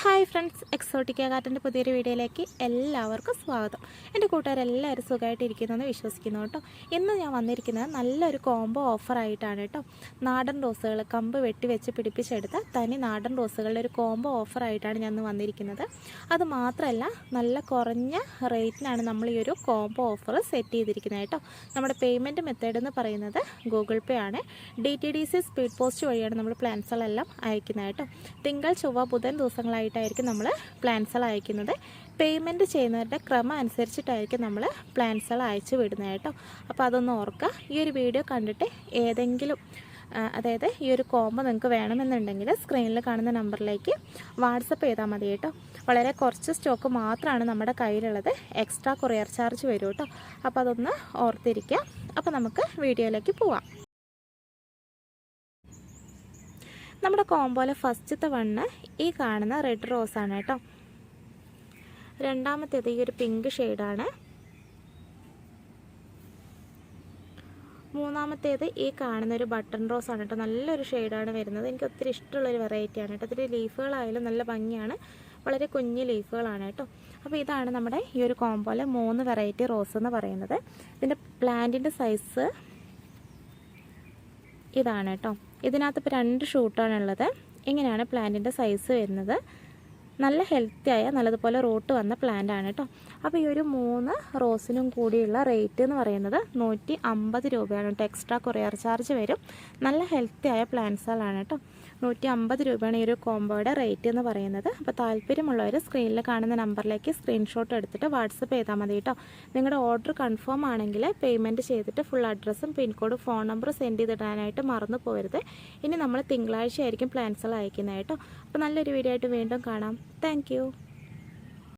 Hi friends Exotica കാർട്ടിന്റെ പുതിയൊരു വീഡിയോയിലേക്ക് എല്ലാവർക്കും സ്വാഗതം. എന്റെ കൂട്ടുകാരെല്ലാവരും സുഖമായിട്ടിരിക്കുന്നതെന്ന് വിശ്വസിക്കുന്നു കേട്ടോ. ഇന്ന് ഞാൻ വന്നിരിക്കുന്നത് നല്ലൊരു കോംബോ ഓഫറായിട്ടാണ് കേട്ടോ. നാടൻ റോസുകൾ കമ്പ് വെട്ടി വെച്ച് പിടിപ്പിച്ചെടുത്ത തനി നാടൻ റോസുകളുടെ ഒരു കോംബോ ഓഫറായിട്ടാണ് ഞാൻ വന്നിരിക്കുന്നത്. അത് മാത്രമല്ല നല്ല കുറഞ്ഞ റേറ്റിനാണ് നമ്മൾ ഈ ഒരു കോംബോ ഓഫർ സെറ്റ് ചെയ്തിരിക്കുന്നത് കേട്ടോ. നമ്മുടെ പേയ്മെന്റ് മെത്തേഡ് എന്ന് പറയുന്നത് ഗൂഗിൾ പേ ആണ്. ഡി സ്പീഡ് പോസ്റ്റ് വഴിയാണ് നമ്മൾ പ്ലാൻസുകളെല്ലാം അയക്കുന്നത് കേട്ടോ. തിങ്കൾ ചൊവ്വ ബുധൻ ദിവസങ്ങളായിട്ടായിരിക്കും നമ്മൾ പ്ലാൻസുകൾ അയക്കുന്നത്. പേയ്മെന്റ് ചെയ്യുന്നവരുടെ ക്രമം അനുസരിച്ചിട്ടായിരിക്കും നമ്മൾ പ്ലാൻസുകൾ അയച്ചു വിടുന്നത് കേട്ടോ. അപ്പോൾ അതൊന്ന് ഓർക്കുക. ഈ ഒരു വീഡിയോ കണ്ടിട്ട് ഏതെങ്കിലും അതായത് ഈ ഒരു കോംബോ നിങ്ങൾക്ക് വേണമെന്നുണ്ടെങ്കിൽ സ്ക്രീനിൽ കാണുന്ന നമ്പറിലേക്ക് വാട്സപ്പ് ചെയ്താൽ മതി കേട്ടോ. വളരെ കുറച്ച് സ്റ്റോക്ക് മാത്രമാണ് നമ്മുടെ കയ്യിലുള്ളത്. എക്സ്ട്രാ കൊറിയർ ചാർജ് വരും കേട്ടോ. അപ്പോൾ അതൊന്ന് ഓർത്തിരിക്കുക. അപ്പോൾ നമുക്ക് വീഡിയോയിലേക്ക് പോവാം. നമ്മുടെ കോംബോയിലെ ഫസ്റ്റത്തെ വണ്ണ് ഈ കാണുന്ന റെഡ് റോസാണ് കേട്ടോ. രണ്ടാമത്തേത് ഈ ഒരു പിങ്ക് ഷെയ്ഡാണ്. മൂന്നാമത്തേത് ഈ കാണുന്ന ഒരു ബട്ടൺ റോസ് ആണ് കേട്ടോ. നല്ലൊരു ഷെയ്ഡാണ് വരുന്നത്. എനിക്ക് ഒത്തിരി ഇഷ്ടമുള്ളൊരു വെറൈറ്റിയാണ് കേട്ടോ. ഒത്തിരി ലീഫുകളായാലും നല്ല ഭംഗിയാണ്. വളരെ കുഞ്ഞു ലീഫുകളാണ് കേട്ടോ. അപ്പോൾ ഇതാണ് നമ്മുടെ ഈ ഒരു കോമ്പോയിലെ മൂന്ന് വെറൈറ്റി റോസ് എന്ന് പറയുന്നത്. ഇതിന്റെ പ്ലാന്റിന്റെ സൈസ് ഇതാണ് കേട്ടോ. ഇതിനകത്ത് ഇപ്പോൾ രണ്ട് ഷൂട്ടാണുള്ളത്. ഇങ്ങനെയാണ് പ്ലാന്റിന്റെ സൈസ് വരുന്നത്. നല്ല ഹെൽത്തി ആയ നല്ലതുപോലെ റൂട്ട് വന്ന പ്ലാന്റ് ആണ് കേട്ടോ. അപ്പോൾ ഈ ഒരു മൂന്ന് റോസിനും കൂടിയുള്ള റേറ്റ് എന്ന് പറയുന്നത് നൂറ്റി അമ്പത് രൂപയാണ്. കേട്ടോ എക്സ്ട്രാ കൊറിയർ ചാർജ് വരും. നല്ല ഹെൽത്തി ആയ പ്ലാന്റ്സുകളാണ് കേട്ടോ നൂറ്റി അമ്പത് രൂപയാണ് ഈ ഒരു കോംബോയുടെ റേറ്റ് എന്ന് പറയുന്നത്. അപ്പോൾ താല്പര്യമുള്ളവർ സ്ക്രീനിൽ കാണുന്ന നമ്പറിലേക്ക് സ്ക്രീൻഷോട്ട് എടുത്തിട്ട് വാട്സപ്പ് ചെയ്താൽ മതി കേട്ടോ നിങ്ങളുടെ ഓർഡർ കൺഫേം ആണെങ്കിൽ പേയ്മെന്റ് ചെയ്തിട്ട് ഫുൾ അഡ്രസ്സും pin code phone number send ചെയ്തിടാനായിട്ട് മറന്നു പോരുത് ഇനി നമ്മൾ തിങ്കളാഴ്ച ആയിരിക്കും പ്ലാൻസുകൾ അയക്കുന്നത് കേട്ടോ അപ്പോൾ നല്ലൊരു വീഡിയോ ആയിട്ട് വീണ്ടും കാണാം. താങ്ക്